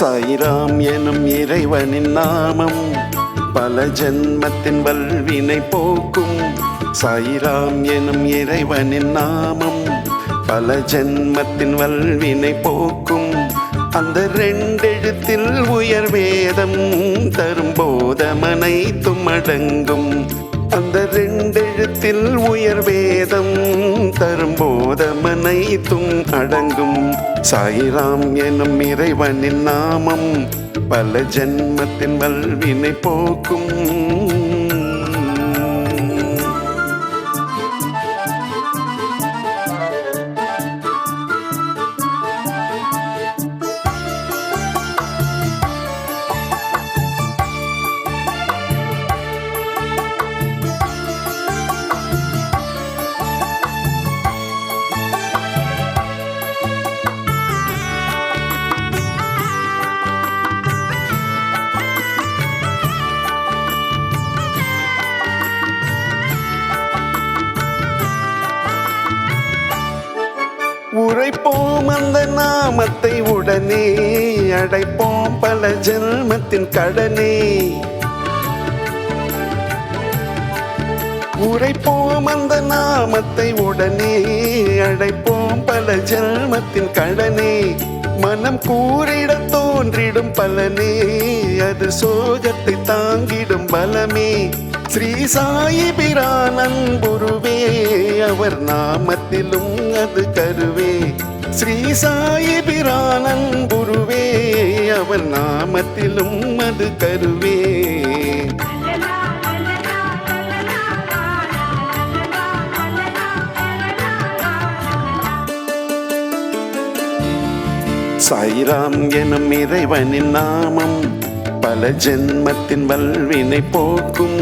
சாய்ராம் எனும் இறைவனின் நாமம் பல ஜென்மத்தின் வல்வினை போக்கும் சாய்ராம் எனும் இறைவனின் நாமம் பல ஜென்மத்தின் வல்வினை போக்கும். அந்த ரெண்டெழுத்தில் உயர் வேதம் தரும் போதமனை தும்மடங்கும் அந்த ரெண்டெழுத்தில் உயர் வேதம் தரும் போதமனை அடங்கும். சாயிராம் எனும் இறைவனின் நாமம் பல ஜென்மத்தின் வல்வினை போக்கும். உரைப்போம் அந்த நாமத்தை உடனே. அடைப்போம் பல ஜென்மத்தின் கடனே. உரைப்போம் அந்த நாமத்தை உடனே. அடைப்போம் பல ஜென்மத்தின் கடனே. மனம் கூறிட தோன்றிடும் பலனே. அது சோகத்தை தாங்கிடும் பலமே. ஸ்ரீ சாயி பிரானன் குருவே அவர் நாமத்திலும் அது கருவே. ஸ்ரீ சாயி பிரானன் குருவே அவர் நாமத்திலும் அது கருவே. சாய்ராம் எனும் இறைவனின் நாமம் பல ஜென்மத்தின் வல்வினை போக்கும்.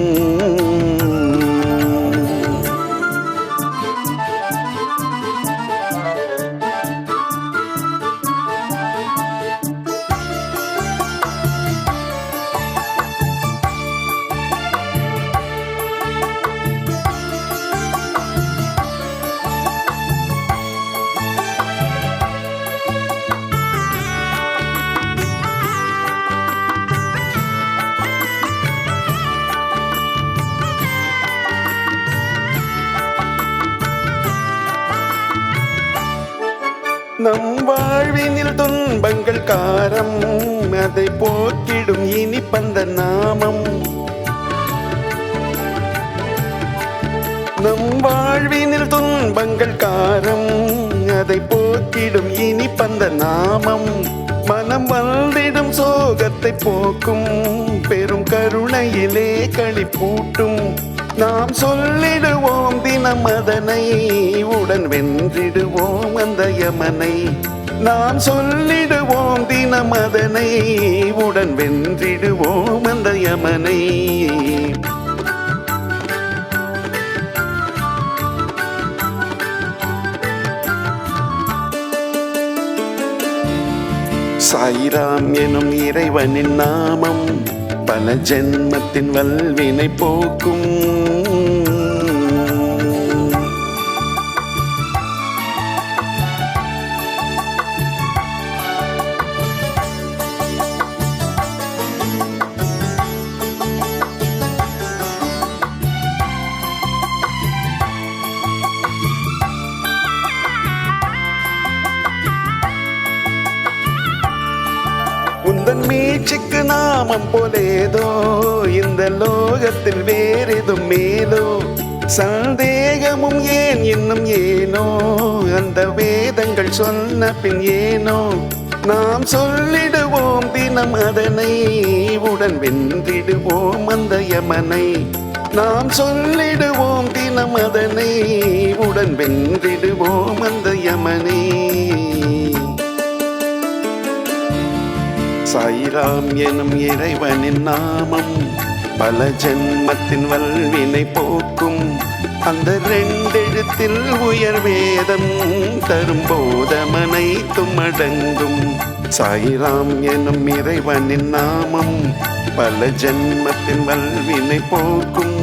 நம் வாழ்வினில் துன்பங்கள் காரம். அதை போக்கிடும் இனிப்பந்த நாமம். நம் வாழ்வினில் துன்பங்கள் காரம். அதை போக்கிடும் இனிப்பந்த நாமம். மனம் வந்திடும் சோகத்தை போக்கும். பெரும் கருணையிலே களி பூட்டும். நாம் சொல்லிடுவோம் தினம் அதனை உடன் வென்றிடுவோம் அந்த யமனை. நாம் சொல்லிடுவோம் தினம் அதனை உடன் வென்றிடுவோம் அந்த யமனை. சாய்ராம் எனும் இறைவனின் நாமம் பல ஜென்மத்தின் வல்வினை போக்கும். நாமம் போலேதோ இந்த லோகத்தில் வேறெதும் மேலோ? சந்தேகமும் ஏன் இன்னும் ஏனோ? அந்த வேதங்கள் சொன்ன பின் ஏனோ? நாம் சொல்லிடுவோம் தினம் அதனை உடன் வென்றிடுவோம் அந்த யமனை. நாம் சொல்லிடுவோம் தினம் அதனை உடன் வென்றிடுவோம் அந்த யமனை. சாய்ராம் எனும் இறைவனின் நாமம். பல ஜென்மத்தின் வல்வினை போக்கும் அந்த ரெண்டெழுத்தில் உயர் வேதம் தரும் போதமனை தும்மடங்கும் சாய்ராம் எனும் இறைவனின் நாமம் பல ஜென்மத்தின் வல்வினை போக்கும்